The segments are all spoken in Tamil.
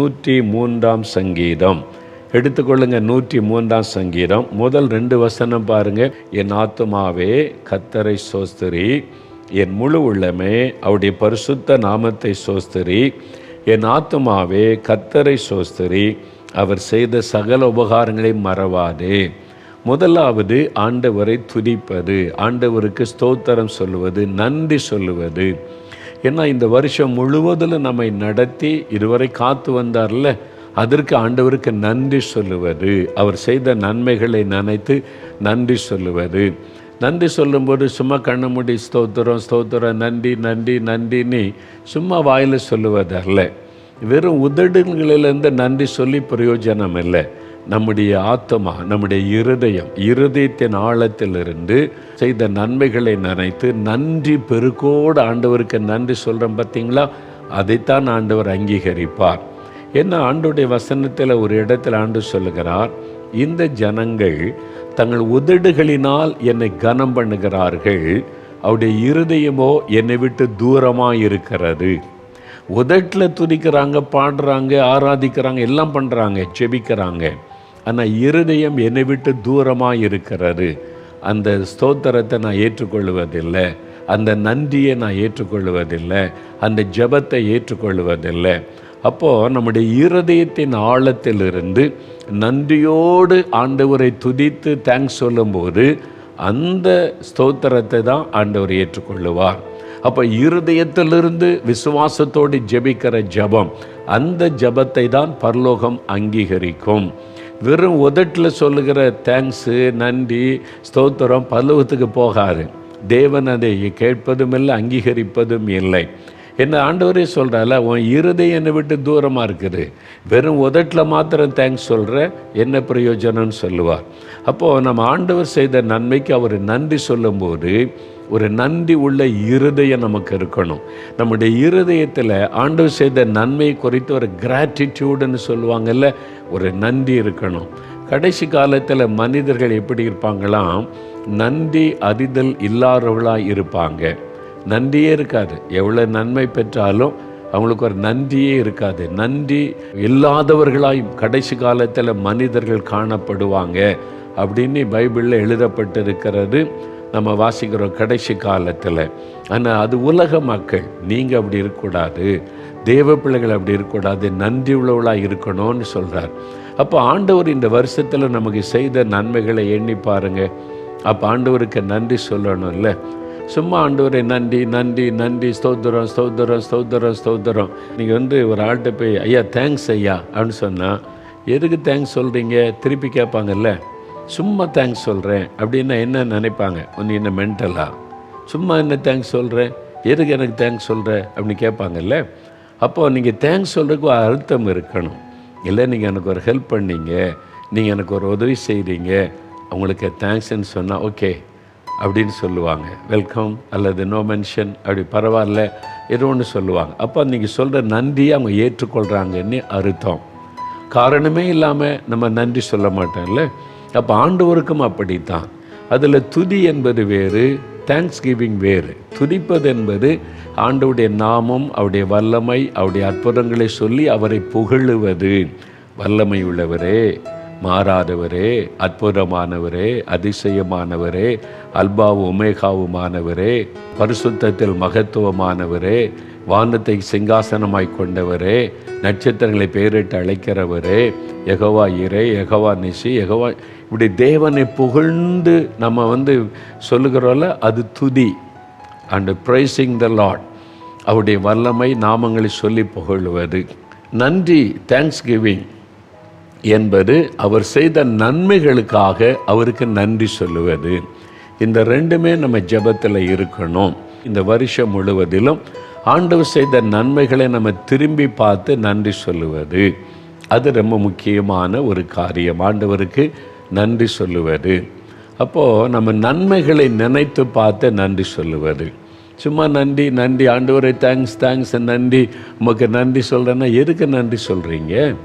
நூற்றி மூன்றாம் சங்கீதம். எடுத்துக்கொள்ளுங்க நூற்றி மூன்றாம் சங்கீதம். முதல் ரெண்டு வசனம் பாருங்க. என் ஆத்துமாவே கத்தரை சோஸ்திரி என் முழு உள்ளமே அவருடைய பரிசுத்த நாமத்தை சோஸ்திரி. என் ஆத்துமாவே கத்தரை சோஸ்திரி அவர் செய்த சகல உபகாரங்களை மறவாதே. முதலாவது ஆண்டவரை துதிப்பது. ஆண்டவருக்கு ஸ்தோத்திரம் சொல்லுவது நன்றி சொல்லுவது. ஏன்னா இந்த வருஷம் முழுவதில் நம்மை நடத்தி இதுவரை காத்து வந்தார்ல அதற்கு ஆண்டவருக்கு நன்றி சொல்லுவது. அவர் செய்த நன்மைகளை நினைத்து நன்றி சொல்லுவது. நன்றி சொல்லும்போது சும்மா கண்ண மூடி ஸ்தோத்திரம் ஸ்தோத்திரம் நன்றி நன்றி நன்றின்னு சும்மா வாயில் சொல்லுவதல்ல. வெறும் உதடுகளிலிருந்து நன்றி சொல்லி பிரயோஜனம் இல்லை நம்முடைய ஆத்மா நம்முடைய இருதயம் இருதயத்தின் ஆழத்திலிருந்து செய்த நன்மைகளை நினைத்து நன்றி பெருக்கோடு ஆண்டவருக்கு நன்றி சொல்கிறோம் பார்த்தீங்களா? அதைத்தான் ஆண்டவர் அங்கீகரிப்பார். என்ன ஆண்டுடைய வசனத்தில் ஒரு இடத்துல ஆண்டு சொல்லுகிறார் இந்த ஜனங்கள் தங்கள் உதடுகளினால் என்னை கனம் பண்ணுகிறார்கள் அவருடைய இருதயமோ என்னை விட்டு தூரமாக இருக்கிறது உதட்டில் துதிக்கிறாங்க பாடுறாங்க ஆராதிக்கிறாங்க எல்லாம் பண்ணுறாங்க செபிக்கிறாங்க. ஆனால் இருதயம் என்னை விட்டு தூரமாக இருக்கிறது அந்த ஸ்தோத்திரத்தை நான் ஏற்றுக்கொள்வதில்லை. அந்த நன்றியை நான் ஏற்றுக்கொள்வதில்லை. அந்த ஜெபத்தை ஏற்றுக்கொள்வதில்லை. அப்போது நம்முடைய இருதயத்தின் ஆழத்திலிருந்து நன்றியோடு ஆண்டவரை துதித்து தேங்க்ஸ் சொல்லும்போது அந்த ஸ்தோத்திரத்தை தான் ஆண்டவர் ஏற்றுக்கொள்ளுவார். அப்போ இருதயத்திலிருந்து விசுவாசத்தோடு ஜெபிக்கிற ஜெபம் அந்த ஜெபத்தை தான் பரலோகம் அங்கீகரிக்கும். வெறும் உதட்டில் சொல்லுகிற தேங்க்ஸு நன்றி ஸ்தோத்திரம் பல்லவத்துக்கு போகாது. தேவன் அதை கேட்பதும் இல்லை அங்கீகரிப்பதும் இல்லை. என்ன ஆண்டவரே சொல்கிறால உன் இருதயம் என்னை விட்டு தூரமாக இருக்குது. வெறும் உதட்டில் மாத்திரம் தேங்க்ஸ் சொல்கிற என்ன பிரயோஜனம்னு சொல்லுவார். அப்போது நம்ம ஆண்டவர் செய்த நன்மைக்கு அவர் நன்றி சொல்லும்போது ஒரு நன்றி உள்ள இருதயம் நமக்கு இருக்கணும். நம்முடைய இருதயத்தில் ஆண்டவர் செய்த நன்மை குறித்து ஒரு கிராட்டிடியூடுன்னு சொல்லுவாங்கல்ல ஒரு நன்றி இருக்கணும். கடைசி காலத்தில் மனிதர்கள் எப்படி இருப்பாங்களாம் நன்றி அறிதல் இல்லாதவர்களாக இருப்பாங்க. நன்றியே இருக்காது. எவ்வளோ நன்மை பெற்றாலும் அவங்களுக்கு ஒரு நன்றியே இருக்காது. நன்றி இல்லாதவர்களாய் கடைசி காலத்தில் மனிதர்கள் காணப்படுவாங்க அப்படின்னு பைபிளில் எழுதப்பட்டிருக்கிறது. நம்ம வாசிக்கிறோம் கடைசி காலத்தில். ஆனால் அது உலக மக்கள் நீங்கள் அப்படி இருக்கக்கூடாது. தேவ பிள்ளைகள் அப்படி இருக்கக்கூடாது. நன்றி உள்ளவளாக இருக்கணும்னு சொல்கிறார் அப்போ ஆண்டவர் இந்த வருஷத்தில் நமக்கு செய்த நன்மைகளை எண்ணி பாருங்கள் அப்போ ஆண்டவருக்கு நன்றி சொல்லணும்ல. சும்மா ஆண்டவரை நன்றி நன்றி நன்றி ஸ்தோத்திரம் ஸ்தோத்திரம் ஸ்தோத்திரம் ஸ்தோத்திரம். நீங்கள் வந்து ஒரு ஆள்கிட்ட போய் ஐயா தேங்க்ஸ் ஐயா அப்படின்னு சொன்னால் எதுக்கு தேங்க்ஸ் சொல்கிறீங்க திருப்பி கேட்பாங்கல்ல. சும்மா தேங்க்ஸ் சொல்கிறேன் அப்படின்னா என்ன நினைப்பாங்க? ஒன்று என்ன மென்டலா சும்மா என்ன தேங்க்ஸ் சொல்கிறேன் எதுக்கு எனக்கு தேங்க்ஸ் சொல்கிற அப்படின்னு கேட்பாங்கல்ல? அப்போது நீங்கள் தேங்க்ஸ் சொல்கிறதுக்கு ஒரு அர்த்தம் இருக்கணும். இல்லை நீங்கள் எனக்கு ஒரு ஹெல்ப் பண்ணீங்க. நீங்கள் எனக்கு ஒரு உதவி செய்கிறீங்க அவங்களுக்கு தேங்க்ஸ்ன்னு சொன்னால் ஓகே அப்படின்னு சொல்லுவாங்க. வெல்கம் அல்லது நோ மென்ஷன் அப்படி பரவாயில்ல ஏதோ ஒன்று சொல்லுவாங்க. அப்போ நீங்கள் சொல்கிற நன்றியை அவங்க ஏற்றுக்கொள்கிறாங்கன்னு அர்த்தம். காரணமே இல்லாமல் நம்ம நன்றி சொல்ல மாட்டோம்ல? அப்போ ஆண்டவருக்கும் அப்படித்தான். அதில் துதி என்பது வேறு தேங்க்ஸ் கிவிங் வேறு. துதிப்பது என்பது ஆண்டவுடைய நாமம் அவருடைய வல்லமை அவருடைய அற்புதங்களை சொல்லி அவரை புகழுவது. வல்லமை உள்ளவரே மாறாதவரே அற்புதமானவரே அதிசயமானவரே அல்பாவு உமேகாவுமானவரே பரிசுத்தத்தில் மகத்துவமானவரே வானத்தை சிங்காசனமாய் கொண்டவரே நட்சத்திரங்களை பெயரிட்டு அழைக்கிறவரே எகவா இறை எகவா நிசி எகவா இப்படி தேவனை புகழ்ந்து நம்ம வந்து சொல்லுகிறோம்ல அது துதி. அண்டு ப்ரைஸிங் த லாட் அவருடைய வல்லமை நாமங்களை சொல்லி புகழுவது. நன்றி தேங்க்ஸ் கிவிங் என்பது அவர் செய்த நன்மைகளுக்காக அவருக்கு நன்றி சொல்லுவது. இந்த ரெண்டுமே நம்ம ஜெபத்தில் இருக்கணும். இந்த வருஷம் முழுவதிலும் ஆண்டவர் செய்த நன்மைகளை நம்ம திரும்பி பார்த்து நன்றி சொல்லுவது. அது ரொம்ப முக்கியமான ஒரு காரியம். ஆண்டவருக்கு நன்றி சொல்லுவது. அப்போது நம்ம நன்மைகளை நினைத்து பார்த்து நன்றி சொல்லுவது. சும்மா நன்றி நன்றி ஆண்டவரை தேங்க்ஸ் தேங்க்ஸ் நன்றி உமக்கு நன்றி சொல்கிறேன்னா எதுக்கு நன்றி சொல்கிறீங்க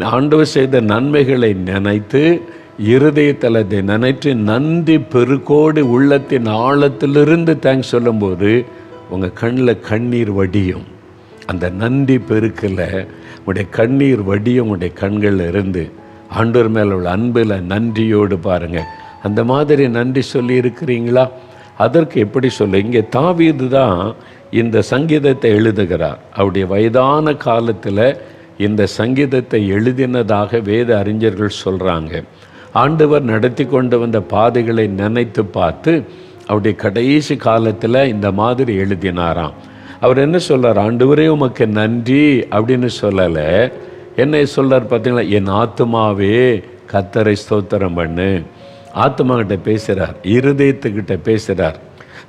ஆண்டவர் செய்த நன்மைகளை நினைத்து இருதயத்தில் அதை நினைத்து நன்றி பெருக்கோடு உள்ளத்தின் ஆழத்திலிருந்து தேங்க்ஸ் சொல்லும்போது உங்கள் கண்ணில் கண்ணீர் வடியும். அந்த நன்றி பெருக்கில் உடைய கண்ணீர் வடியும் உடைய கண்களில் இருந்து ஆண்டோர் மேலே உள்ள அன்பில் நன்றியோடு பாருங்க. அந்த மாதிரி நன்றி சொல்லி இருக்கிறீங்களா? அதற்கு எப்படி சொல்ல? இங்கே தாவீது தான் இந்த சங்கீதத்தை எழுதுகிறார். அவருடைய வயதான காலத்தில் இந்த சங்கீதத்தை எழுதினதாக வேத அறிஞர்கள் சொல்கிறாங்க ஆண்டவர் நடத்தி கொண்டு வந்த பாதைகளை நினைத்து பார்த்து அவருடைய கடைசி காலத்தில் இந்த மாதிரி எழுதினாராம். அவர் என்ன சொல்றார்? ஆண்டவரே உமக்கு நன்றி அப்படின்னு சொல்லலை. என்ன சொல்றார் பார்த்தீங்களா என் ஆத்துமாவே கத்தரை ஸ்தோத்திரம் பண்ணு. ஆத்மா கிட்ட பேசுகிறார் இருதயத்துக்கிட்ட பேசுகிறார்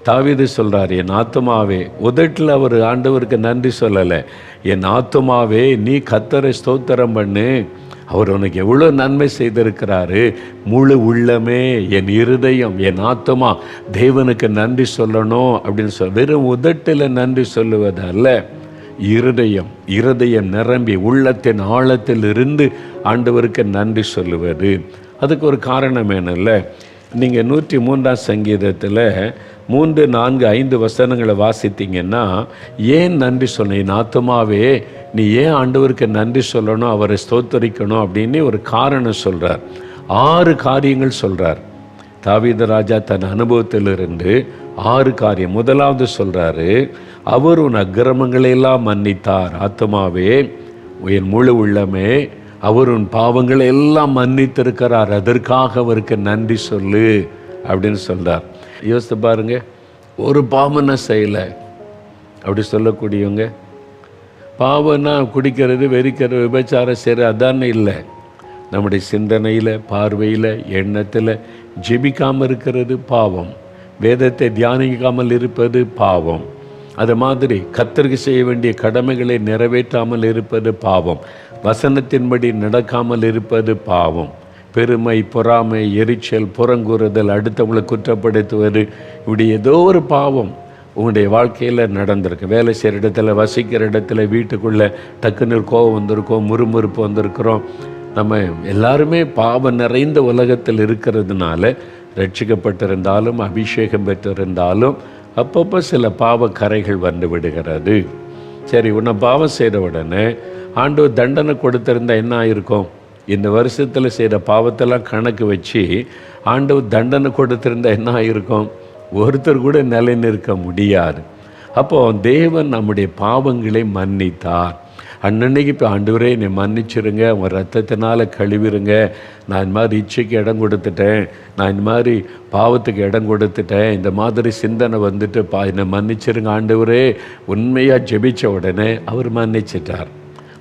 தாவிது சொல்றார் என் ஆத்துமாவே. உதட்டில் அவர் ஆண்டவருக்கு நன்றி சொல்லலை. என் ஆத்துமாவே நீ கத்தரை ஸ்தோத்திரம் பண்ணு. அவர் உனக்கு எவ்வளோ நன்மை செய்திருக்கிறாரு? முழு உள்ளமே என் இருதயம் என் ஆத்துமா தேவனுக்கு நன்றி சொல்லணும் அப்படின்னு சொல் வெறும் உதட்டில் நன்றி சொல்லுவதல்ல இருதயம் இருதயம் நிரம்பி உள்ளத்தின் ஆழத்தில் இருந்து ஆண்டவருக்கு நன்றி சொல்லுவது. அதுக்கு ஒரு காரணம் என்னல்ல? நீங்கள் நூற்றி மூன்றாம் சங்கீதத்தில் மூன்று நான்கு ஐந்து வசனங்களை வாசித்தீங்கன்னா ஏன் நன்றி சொன்னேன் என் ஆத்துமாவே நீ ஏன் ஆண்டவருக்கு நன்றி சொல்லணும் அவரை ஸ்தோத்தரிக்கணும் அப்படின்னு ஒரு காரணம் சொல்கிறார் ஆறு காரியங்கள் சொல்கிறார் தாவீத ராஜா தன் அனுபவத்திலிருந்து ஆறு காரியம். முதலாவது சொல்கிறாரு அவர் உன் அக்கிரமங்களை எல்லாம் மன்னித்தார். ஆத்மாவே என் முழு உள்ளமே அவர் உன் பாவங்களை எல்லாம் மன்னித்திருக்கிறார். அதற்காக அவருக்கு நன்றி சொல்லு அப்படின்னு சொல்கிறார் யோசித்து பாருங்க ஒரு பாவம் நான் செய்யலை. அப்படி சொல்லக்கூடியவங்க பாவம்னா குடிக்கிறது வெறிக்கிறது விபச்சாரம் செய்கிறது அதானே இல்லை. நம்முடைய சிந்தனையில் பார்வையில் எண்ணத்தில் ஜெபிக்காமல் இருக்கிறது பாவம். வேதத்தை தியானிக்காமல் இருப்பது பாவம். அது மாதிரி கத்தருக்கு செய்ய வேண்டிய கடமைகளை நிறைவேற்றாமல் இருப்பது பாவம். வசனத்தின்படி நடக்காமல் இருப்பது பாவம். பெருமை பொறாமை எரிச்சல் புறங்கூறுதல் அடுத்தவங்களை குற்றப்படுத்துவது இப்படி ஏதோ ஒரு பாவம். உங்களுடைய வாழ்க்கையில் நடந்திருக்கு. வேலை செய்கிற இடத்துல வசிக்கிற இடத்துல வீட்டுக்குள்ளே டக்குன்னு கோவம் வந்திருக்கோம் முறுமுறுப்பு வந்திருக்கிறோம். நம்ம எல்லாருமே பாவம் நிறைந்த உலகத்தில் இருக்கிறதுனால ரட்சிக்கப்பட்டிருந்தாலும் அபிஷேகம் பெற்றிருந்தாலும் அப்பப்போ சில பாவ கரைகள் வந்து விடுகிறது. சரி உன்னை பாவம் செய்த உடனே ஆண்டு தண்டனை கொடுத்திருந்தா என்ன ஆயிருக்கும்? இந்த வருஷத்தில் செய்கிற பாவத்தெல்லாம் கணக்கு வச்சு ஆண்டவர் தண்டனை கொடுத்திருந்தா என்ன ஆயிருக்கும்? ஒருத்தர் கூட நிலை நிற்க முடியாது. அப்போ தேவன் நம்முடைய பாவங்களை மன்னித்தார். அன்னன்னைக்கு இப்போ ஆண்டவரே என்னை மன்னிச்சிருங்க உன் ரத்தத்தினால் கழுவிருங்க. நான் இந்த மாதிரி இச்சைக்கு இடம் கொடுத்துட்டேன். நான் இந்த மாதிரி பாவத்துக்கு இடம் கொடுத்துட்டேன். இந்த மாதிரி சிந்தனை வந்துட்டு பா என்னை மன்னிச்சிருங்க ஆண்டவரே. உண்மையாக ஜெபித்த உடனே அவர் மன்னிச்சிட்டார்.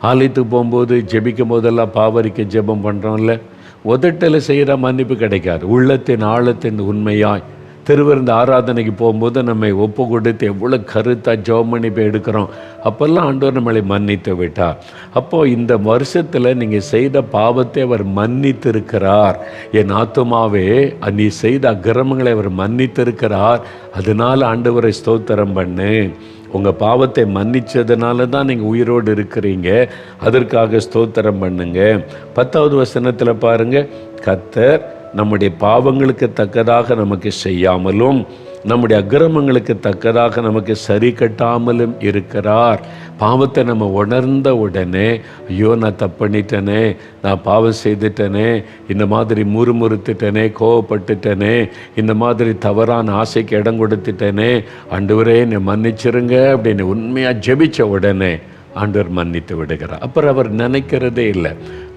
ஆலயத்துக்கு போகும்போது ஜெபிக்கும் போதெல்லாம் பாவரிக்க ஜெபம் பண்ணுறோம்ல உதட்டில் செய்கிற மன்னிப்பு கிடைக்காது. உள்ளத்தின் ஆழத்தின் உண்மையாய் திருவிருந்த ஆராதனைக்கு போகும்போது நம்மை ஒப்பு கொடுத்து எவ்வளோ கருத்தாக ஜெபம் பண்ணி போய் எடுக்கிறோம். அப்போல்லாம் ஆண்டவர் நம்மளை மன்னித்து விட்டார். அப்போது இந்த வருஷத்தில் நீங்கள் செய்த பாவத்தை அவர் மன்னித்திருக்கிறார். என் ஆத்துமாவே நீ செய்த அக்கிரமங்களை அவர் மன்னித்திருக்கிறார். அதனால் ஆண்டவரை ஸ்தோத்திரம் பண்ணு. உங்கள் பாவத்தை மன்னிச்சதுனால தான் நீங்கள் உயிரோடு இருக்கிறீங்க. அதற்காக ஸ்தோத்திரம் பண்ணுங்க. பத்தாவது வசனத்தில் பாருங்கள் கத்தர் நம்முடைய பாவங்களுக்கு தக்கதாக நமக்கு செய்யாமலும் நம்முடைய அக்கிரமங்களுக்கு தக்கதாக நமக்கு சரி கட்டாமலும் இருக்கிறார். பாவத்தை நம்ம உணர்ந்த உடனே ஐயோ நான் தப்பண்ணிட்டேனே நான் பாவம் செய்துட்டேனே இந்த மாதிரி முறுமுறுத்துட்டேனே கோவப்பட்டுட்டேனே இந்த மாதிரி தவறான ஆசைக்கு இடம் கொடுத்துட்டேனே ஆண்டவரே என்னை மன்னிச்சிருங்க அப்படின்னு உண்மையாக ஜெபிச்ச உடனே ஆண்டவர் மன்னித்து விடுகிறார். அப்புறம் அவர் நினைக்கிறதே இல்லை.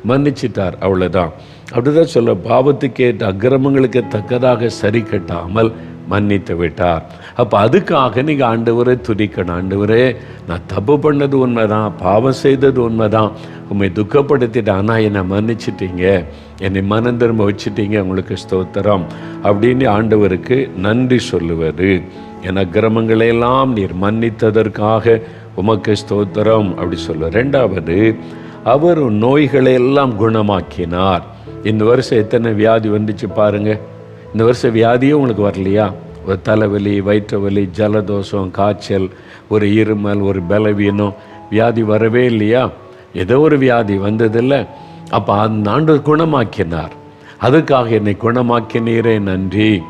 மன்னிச்சிட்டார் அவ்வளோதான் அப்படிதான் சொல்ல பாவத்துக்கு ஏற்ற அக்கிரமங்களுக்கு தக்கதாக சரி கட்டாமல் மன்னித்து விட்டார். அப்போ அதுக்காக நீங்கள் ஆண்டவரை துதிக்கணும். ஆண்டவரே நான் தப்பு பண்ணது உண்மைதான் பாவம் செய்தது உண்மைதான். உண்மை துக்கப்படுத்திட்டு ஆனால் என்னை மன்னிச்சிட்டீங்க. என்னை மனம் திரும்ப வச்சுட்டீங்க. உங்களுக்கு ஸ்தோத்திரம். அப்படின்னு ஆண்டவருக்கு நன்றி சொல்லுவது. என் அக்கிரமங்களையெல்லாம் நீர் மன்னித்ததற்காக உமக்கு ஸ்தோத்திரம். அப்படி சொல்லுவார். ரெண்டாவது அவர் நோய்களை எல்லாம் குணமாக்கினார். இந்த வருஷம் எத்தனை வியாதி வந்துச்சு பாருங்க. இந்த வருஷம் வியாதியும் உங்களுக்கு வரலையா? ஒரு தலைவலி வயிற்று வலி ஜலதோஷம் காய்ச்சல் ஒரு இருமல் ஒரு பலவீனம். வியாதி வரவே இல்லையா? ஏதோ ஒரு வியாதி வந்ததில்ல. அப்போ அந்த ஆண்டு குணமாக்கினார். அதுக்காக என்னை குணமாக்கினீரே நன்றி.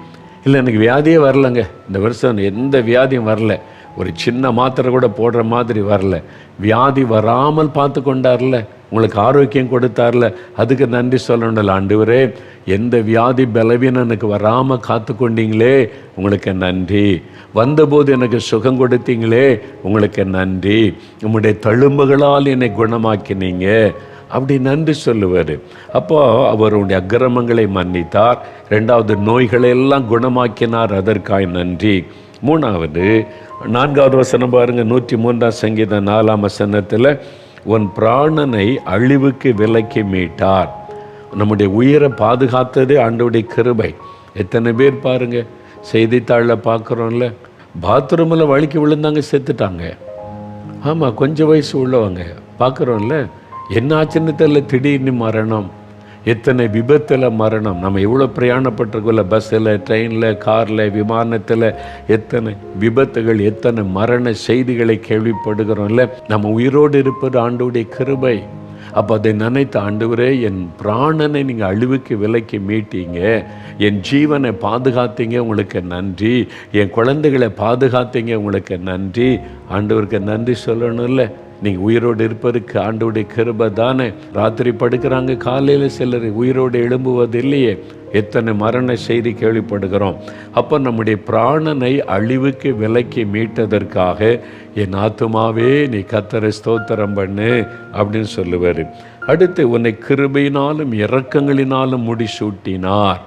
இல்லை எனக்கு வியாதியே வரலங்க. இந்த வருஷம் எந்த வியாதியும் வரல. ஒரு சின்ன மாத்திரை கூட போடுற மாதிரி வரல. வியாதி வராமல் பார்த்து கொண்டார்ல உங்களுக்கு ஆரோக்கியம் கொடுத்தார்ல. அதுக்கு நன்றி சொல்லணும்ல ஆண்டவரே. எந்த வியாதி பலவீனம் எனக்கு வராமல் காத்து கொண்டீங்களே உங்களுக்கு நன்றி. வந்தபோது எனக்கு சுகம் கொடுத்தீங்களே உங்களுக்கு நன்றி. உம்முடைய தழும்புகளால் என்னை குணமாக்கினீங்க. அப்படி நன்றி சொல்லுவார். அப்போ அவருடைய அக்கிரமங்களை மன்னித்தார். ரெண்டாவது நோய்களை எல்லாம் குணமாக்கினார். அதற்காய் நன்றி. மூணாவது நான்காவது வசனம் பாருங்கள் நூற்றி மூன்றாம் சங்கீதம் நாலாம் வசனத்தில் உன் பிராணனை அழிவுக்கு விலக்கி மீட்டார். நம்முடைய உயிரை பாதுகாத்ததே ஆண்டவுடைய கிருபை. எத்தனை பேர் பாருங்க செய்தித்தாளில் பார்க்குறோம்ல பாத்ரூமில் வழுக்கி விழுந்தாங்க செத்துட்டாங்க. ஆமாம் கொஞ்சம் வயசு உள்ளவங்க. பார்க்குறோம்ல என்ன ஆச்சுன்னு தெரியல திடீர்னு மரணம். எத்தனை விபத்தில் மரணம். நம்ம எவ்வளோ பிரயாணப்பட்டிருக்கோம்ல பஸ்ஸில் ட்ரெயினில் காரில் விமானத்தில் எத்தனை விபத்துகள் எத்தனை மரண செய்திகளை கேள்விப்படுகிறோம்ல. நம்ம உயிரோடு இருப்பது ஆண்டோடைய கிருபை. அப்போ அதை நினைத்த ஆண்டவரே என் பிராணனை நீங்கள் அழிவுக்கு விலைக்கு மீட்டீங்க. என் ஜீவனை பாதுகாத்தீங்க உங்களுக்கு நன்றி. என் குழந்தைகளை பாதுகாத்தீங்க உங்களுக்கு நன்றி. ஆண்டவருக்கு நன்றி சொல்லணும்ல. நீங்கள் உயிரோடு இருப்பதற்கு ஆண்டோடைய கிருபை தானே. ராத்திரி படுக்கிறாங்க காலையில் சிலர் உயிரோடு எழும்புவது இல்லையே எத்தனை மரண செய்தி கேள்விப்படுகிறோம். அப்போ நம்முடைய பிராணனை அழிவுக்கு விலைக்கு மீட்டதற்காக என் ஆத்துமாவே நீ கத்தரை ஸ்தோத்திரம் பண்ணு அப்படின்னு சொல்லுவார். அடுத்து உன்னை கிருபையினாலும் இறக்கங்களினாலும் முடிசூட்டினார்.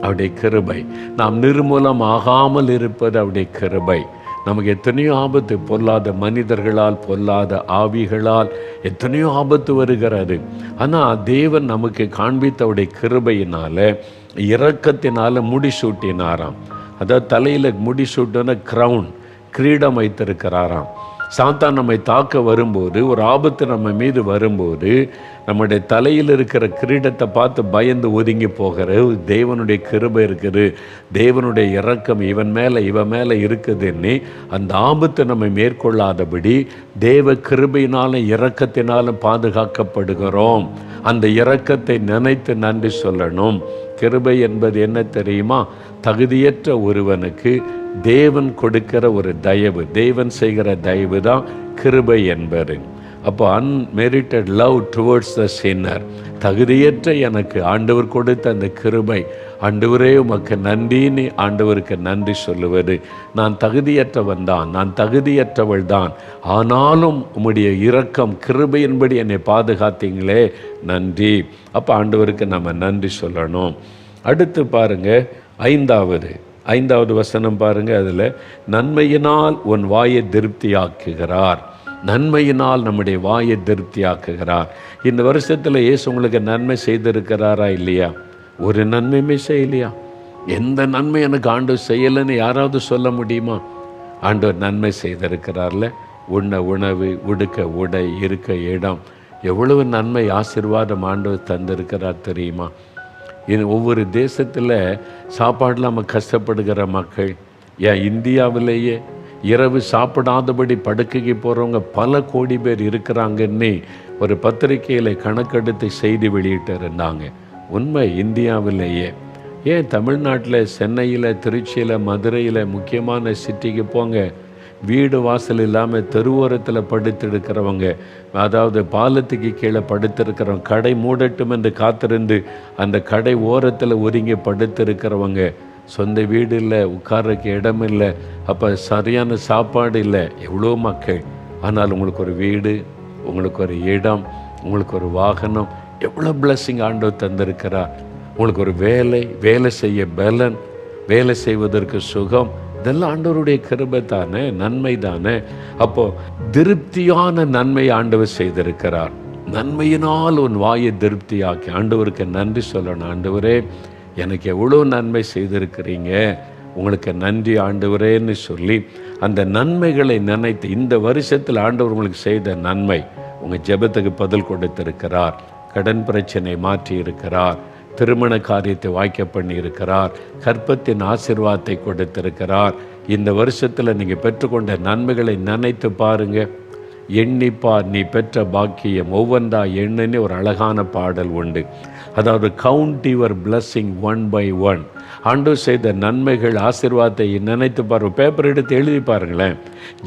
அவருடைய கிருபை. நாம் நிர்மூலம் ஆகாமல் இருப்பது அவருடைய கிருபை. நமக்கு எத்தனையோ ஆபத்து பொல்லாத மனிதர்களால் பொல்லாத ஆவிகளால் எத்தனையோ ஆபத்து வருகிறது. ஆனால் தேவன் நமக்கு காண்பித்தவுடைய கிருபையினால இரக்கத்தினால முடிசூட்டினாராம். அதாவது தலையில் முடிசூட்டின க்ரௌன் கிரீடம் வைத்திருக்கிறாராம். சாத்தான் நம்மை தாக்க வரும்போது ஒரு ஆபத்து நம்ம மீது வரும்போது நம்முடைய தலையில் இருக்கிற கிரீடத்தை பார்த்து பயந்து ஒதுங்கி போகிற தேவனுடைய கிருபை இருக்குது. தேவனுடைய இறக்கம் இவன் மேலே இவன் மேலே இருக்குதுன்னு அந்த ஆபத்து நம்ம மேற்கொள்ளாதபடி தேவ கிருபையினாலும் இறக்கத்தினாலும் பாதுகாக்கப்படுகிறோம். அந்த இறக்கத்தை நினைத்து நன்றி சொல்லணும். கிருபை என்பது என்ன தெரியுமா? தகுதியற்ற ஒருவனுக்கு தேவன் கொடுக்கிற ஒரு தயவு தேவன் செய்கிற தயவு தான் கிருபை என்பது அப்போ unmerited love towards the sinner தகுதியற்ற எனக்கு ஆண்டவர் கொடுத்த அந்த கிருபை. ஆண்டவரே உமக்கு நன்றின்னு ஆண்டவருக்கு நன்றி சொல்லுவது. நான் தகுதியற்றவன் தான் நான் தகுதியற்றவள் தான். ஆனாலும் உம்முடைய இரக்கம் கிருபையின்படி என்னை பாதுகாத்தீங்களே. நன்றி. அப்போ ஆண்டவருக்கு நம்ம நன்றி சொல்லணும். அடுத்து பாருங்க ஐந்தாவது. ஐந்தாவது வசனம் பாருங்கள் அதில் நன்மையினால் உன் வாயை திருப்தியாக்குகிறார். நன்மையினால் நம்முடைய வாயை திருப்தியாக்குகிறார். இந்த வருஷத்தில் இயேசு உங்களுக்கு நன்மை செய்திருக்கிறாரா இல்லையா? ஒரு நன்மையுமே செய்யலையா? எந்த நன்மை எனக்கு ஆண்டு செய்யலைன்னு யாராவது சொல்ல முடியுமா? ஆண்டவர் நன்மை செய்திருக்கிறார்ல. உண்ண உணவு உடுக்க உடை இருக்க இடம். எவ்வளவு நன்மை ஆசிர்வாதம் ஆண்டவர் தந்திருக்கிறார் தெரியுமா? இது ஒவ்வொரு தேசத்தில் சாப்பாடு இல்லாமல் கஷ்டப்படுகிற மக்கள் ஏன் இந்தியாவிலேயே இரவு சாப்பிடாதபடி படுக்கைக்கு போகிறவங்க பல கோடி பேர் இருக்கிறாங்கன்னு ஒரு பத்திரிகையில் கணக்கெடுத்து செய்தி வெளியிட்டு இருந்தாங்க உண்மை இந்தியாவிலேயே. ஏன் தமிழ்நாட்டில் சென்னையில் திருச்சியில் மதுரையில் முக்கியமான சிட்டிக்கு போங்க. வீடு வாசல் இல்லாமல் தெருவோரத்தில் படுத்திருக்கிறவங்க அதாவது பாலத்துக்கு கீழே படுத்திருக்கிறவங்க கடை மூடட்டும் என்று காத்திருந்து அந்த கடை ஓரத்தில் ஒருங்கி படுத்திருக்கிறவங்க சொந்த வீடு இல்லை உட்கார்றதுக்கு இடம் இல்லை அப்போ சரியான சாப்பாடு இல்லை எவ்வளோ மக்கள். ஆனால் உங்களுக்கு ஒரு வீடு உங்களுக்கு ஒரு இடம் உங்களுக்கு ஒரு வாகனம் எவ்வளோ பிளஸ்ஸிங் ஆண்டு தந்திருக்கிறார். உங்களுக்கு ஒரு வேலை வேலை செய்ய பலன் வேலை செய்வதற்கு சுகம் இதெல்லாம் ஆண்டவருடைய கிருபை தானே நன்மை தானே. அப்போ திருப்தியான நன்மை ஆண்டவர் செய்திருக்கிறார். நன்மையினால் உன் வாயை திருப்தியாக்கி ஆண்டவருக்கு நன்றி சொல்லணும். ஆண்டவரே எனக்கு எவ்வளோ நன்மை செய்திருக்கிறீங்க. உங்களுக்கு நன்றி ஆண்டவரேன்னு சொல்லி அந்த நன்மைகளை நினைத்து இந்த வருஷத்தில் ஆண்டவர் உங்களுக்கு செய்த நன்மை உங்கள் ஜெபத்துக்கு பதில் கொடுத்திருக்கிறார். கடன் பிரச்சனை மாற்றி இருக்கிறார் திருமண காரியத்தை வாய்க்க பண்ணியிருக்கிறார். கற்பத்தின் ஆசிர்வாதத்தை கொடுத்திருக்கிறார். இந்த வருஷத்தில் நீங்கள் பெற்றுக்கொண்ட நன்மைகளை நினைத்து பாருங்க. எண்ணிப்பார் நீ பெற்ற பாக்கியம் ஒவ்வொன்றா எண்ணுன்னு ஒரு அழகான பாடல் உண்டு. அதாவது count your blessings one by one ஆண்டு செய்த நன்மைகள் ஆசிர்வாதத்தை நினைத்து பாரு பேப்பர் எடுத்து எழுதி பாருங்களேன்.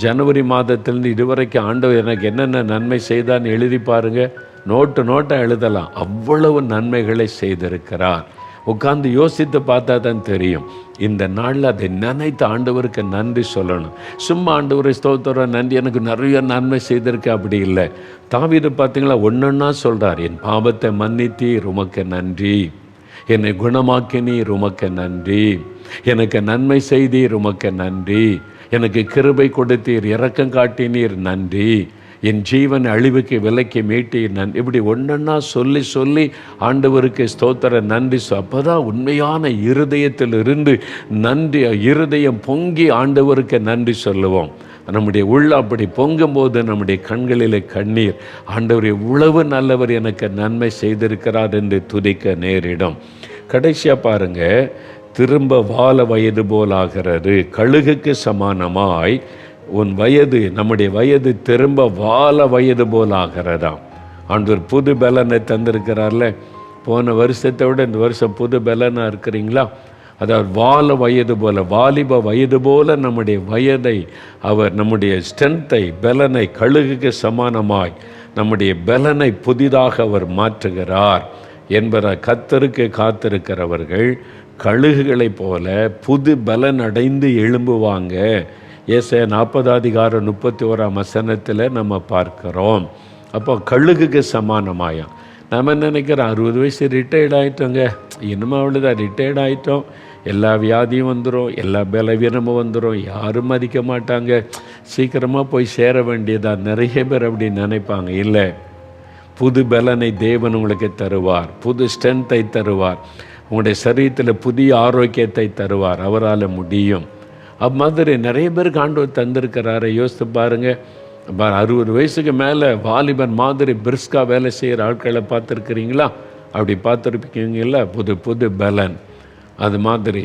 ஜனவரி மாதத்திலிருந்து இதுவரைக்கும் ஆண்டவர் எனக்கு என்னென்ன நன்மை செய்தான்னு எழுதி பாருங்கள் நோட்டு நோட்டை எழுதலாம். அவ்வளவு நன்மைகளை செய்திருக்கிறார். உட்காந்து யோசித்து பார்த்தா தான் தெரியும். இந்த நாளில் அதை நினைத்து ஆண்டவருக்கு நன்றி சொல்லணும். சும்மா ஆண்டவரை ஸ்தோத்திரம் நன்றி. எனக்கு நிறைய நன்மை செய்திருக்கு. அப்படி இல்லை. தாவீது பார்த்தீங்களா? ஒன்றுன்னா சொல்கிறார் என் பாவத்தை மன்னித்தீர் உமக்கு நன்றி. என்னை குணமாக்கினீர் உமக்கு நன்றி. எனக்கு நன்மை செய்தீர் உமக்கு நன்றி. எனக்கு கிருபை கொடுத்தீர் இரக்கம் காட்டினீர் நன்றி. என் ஜீவன் அழிவுக்கு விலைக்கு மீட்டி நன் இப்படி ஒன்றொன்னா சொல்லி சொல்லி ஆண்டவருக்கு ஸ்தோத்திர நன்றி அப்போ தான் உண்மையான இருதயத்தில் இருந்து நன்றி இருதயம் பொங்கி ஆண்டவருக்கு நன்றி சொல்லுவோம். நம்முடைய உள்ள அப்படி பொங்கும்போது நம்முடைய கண்களிலே கண்ணீர். ஆண்டவர் எவ்வளவு நல்லவர் எனக்கு நன்மை செய்திருக்கிறார் என்று துதிக்க நேரிடும். கடைசியாக பாருங்கள் திரும்ப வாழ வயது போல் ஆகிறது. கழுகுக்கு சமானமாய் உன் வயது நம்முடைய வயது திரும்ப வாழ வயது போல் ஆகிறதாம். ஆண்டவர் புது பலனை தந்திருக்கிறார்ல. போன வருஷத்தை விட இந்த வருஷம் புது பலனாக இருக்கிறீங்களா? அதாவது வால வயது போல வாலிப வயது போல நம்முடைய வயதை அவர் நம்முடைய ஸ்ட்ரென்த்தை பலனை கழுகுக்கு சமானமாய் நம்முடைய பலனை புதிதாக அவர் மாற்றுகிறார் என்பதை கத்தருக்கு காத்திருக்கிறவர்கள் கழுகுகளைப் போல புது பலன் அடைந்து எழும்புவாங்க. ஏச நாற்பது அதிகாரம் முப்பத்தி ஓராம் வசனத்தில் நம்ம பார்க்குறோம். அப்போ கழுகுக்கு சமானமாயம் நம்ம நினைக்கிறோம்? அறுபது வயசு ரிட்டையர்ட் ஆகிட்டோங்க இன்னும் அவ்வளோதான் ரிட்டையர்ட் ஆகிட்டோம் எல்லா வியாதியும் வந்துடும் எல்லா பலவீனமும் வந்துடும் யாரும் மதிக்க மாட்டாங்க. சீக்கிரமாக போய் சேர வேண்டியதாக நிறைய பேர் அப்படி நினைப்பாங்க. இல்லை புது பலனை தேவன் உங்களுக்கு தருவார். புது ஸ்ட்ரென்த்தை தருவார். உங்களுடைய சரீரத்தில் புதிய ஆரோக்கியத்தை தருவார். அவரால் முடியும். அம்மாதிரி நிறைய பேருக்கு ஆண்டவர் தந்திருக்கிறாரு. யோசித்து பாருங்கள் அறுபது வயசுக்கு மேலே வாலிபன் மாதிரி பிரிஸ்கா வேலை செய்கிற ஆட்களை பார்த்துருக்குறீங்களா? அப்படி பார்த்துருப்பீங்களா புது புது பலன். அது மாதிரி.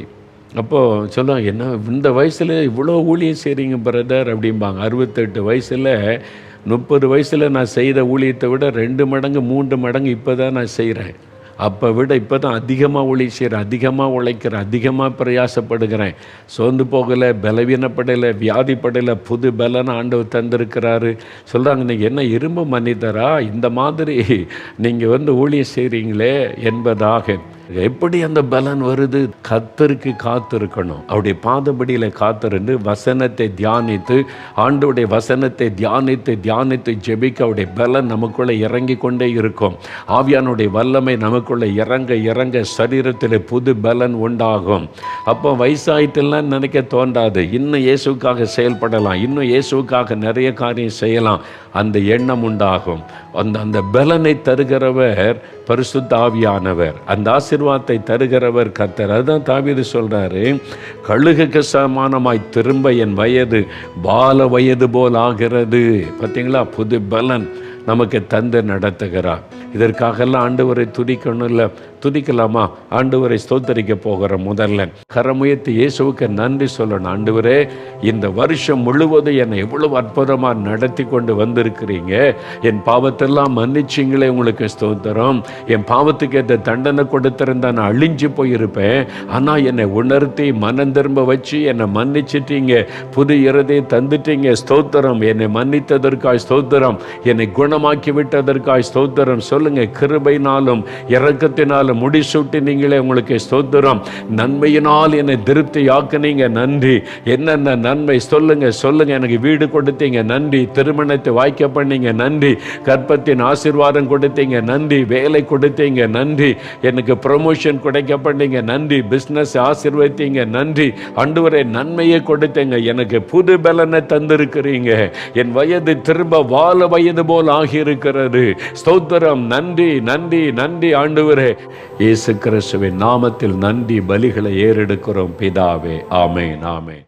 அப்போது சொல்லுவாங்க என்ன இந்த வயசில் இவ்வளோ ஊழியம் செய்கிறீங்க பிரதர் அப்படிம்பாங்க. அறுபத்தெட்டு வயசில் முப்பது வயசில் நான் செய்த ஊழியத்தை விட ரெண்டு மடங்கு மூன்று மடங்கு இப்போ தான் நான் செய்கிறேன் அப்போ விட இப்போ தான் அதிகமாக ஊழி செய்கிறேன் அதிகமாக உழைக்கிறேன் அதிகமாக பிரயாசப்படுகிறேன். சோர்ந்து போகலை பலவீனப்படலை வியாதிப்படலை புது பலன் ஆண்டவர் தந்திருக்கிறாரு. சொல்கிறாங்க நீங்கள் என்ன இரும்பு மனிதரா? இந்த மாதிரி நீங்கள் வந்து ஊழியம் செய்கிறீங்களே என்பதாக எப்படி அந்த பலன் வருது? கத்தருக்கு காத்திருக்கணும். அவருடைய பாதபடியில் காத்திருந்து வசனத்தை தியானித்து ஆண்டோடைய வசனத்தை தியானித்து தியானித்து ஜெபிக்க அவருடைய பலன் நமக்குள்ளே இறங்கி கொண்டே இருக்கும். ஆவியானுடைய வல்லமை நமக்குள்ளே இறங்க இறங்க சரீரத்தில் புது பலன் உண்டாகும். அப்போ வயசாயிட்டெல்லாம் நினைக்க தோன்றாது. இன்னும் இயேசுக்காக செயல்படலாம். இன்னும் இயேசுக்காக நிறைய காரியம் செய்யலாம். அந்த எண்ணம் உண்டாகும். அந்த அந்த பலனை தருகிறவர் பரிசுத்த ஆவியானவர் அந்த ஆசிர்வாதத்தை தருகிறவர் கத்தர் அதுதான் தாவீது சொல்கிறாரு கழுகுக்கு சமானமாய் திரும்ப என் வயது பால வயது போல் ஆகிறது. பார்த்தீங்களா புது பலன் நமக்கு தந்து நடத்துகிறார். இதற்காகலாம் ஆண்டவரை துடிக்கணும் இல்லை துதிக்கலாமா? ஆண்டவரை ஸ்தோத்தரிக்க போகிற முதல்ல. கரமுயர்த்தி இயேசுவுக்கு நன்றி சொல்லணும். ஆண்டவரே இந்த வருஷம் முழுவதும் என்னை எவ்வளவு அற்புதமாக நடத்தி கொண்டு வந்திருக்கிறீங்க. என் பாவத்தெல்லாம் மன்னிச்சிங்களே உங்களுக்கு ஸ்தோத்திரம். என் பாவத்துக்கு ஏற்ற தண்டனை கொடுத்திருந்தா நான் அழிஞ்சு போயிருப்பேன். ஆனால் என்னை உணர்த்தி மனம் திரும்ப வச்சு என்னை மன்னிச்சிட்டீங்க. புது இருதை தந்துட்டீங்க. ஸ்தோத்திரம். என்னை மன்னித்ததற்காய் ஸ்தோத்திரம். என்னை குணமாக்கி விட்டதற்காய் ஸ்தோத்திரம். சொல்லுங்க கிருபைனாலும் இரக்கத்தினாலும் முடிசூட்டி நீங்களே உங்களுக்கு ஸ்தோத்திரம். நன்மையினால் என்னை திருப்தி ஆக்குனீங்க நன்றி. என்னென்ன நன்மை? சொல்லுங்க சொல்லுங்க. எனக்கு வீடு கொடுத்தீங்க நன்றி. திருமணத்தை வாய்க்க பண்ணீங்க நன்றி. கற்பத்தின் ஆசீர்வாதம் கொடுத்தீங்க நன்றி. வேலை கொடுத்தீங்க நன்றி. எனக்கு ப்ரொமோஷன் கிடைக்க பண்ணீங்க நன்றி. பிஸ்னஸ் ஆசீர்வதித்தீங்க நன்றி. அண்டுவரை நன்மையை கொடுத்தீங்க. எனக்கு புது பலனை தந்திருக்கிறீங்க. என் வயது திரும்ப வாழ வயது போல் ஆகியிருக்கிறது. ஸ்தோத்திரம். நன்றி நன்றி நன்றி ஆண்டவரே. இயேசு கிறிஸ்துவின் நாமத்தில் நன்றி பலிகளை ஏறெடுக்கிறோம். பிதாவே ஆமேன் ஆமேன்.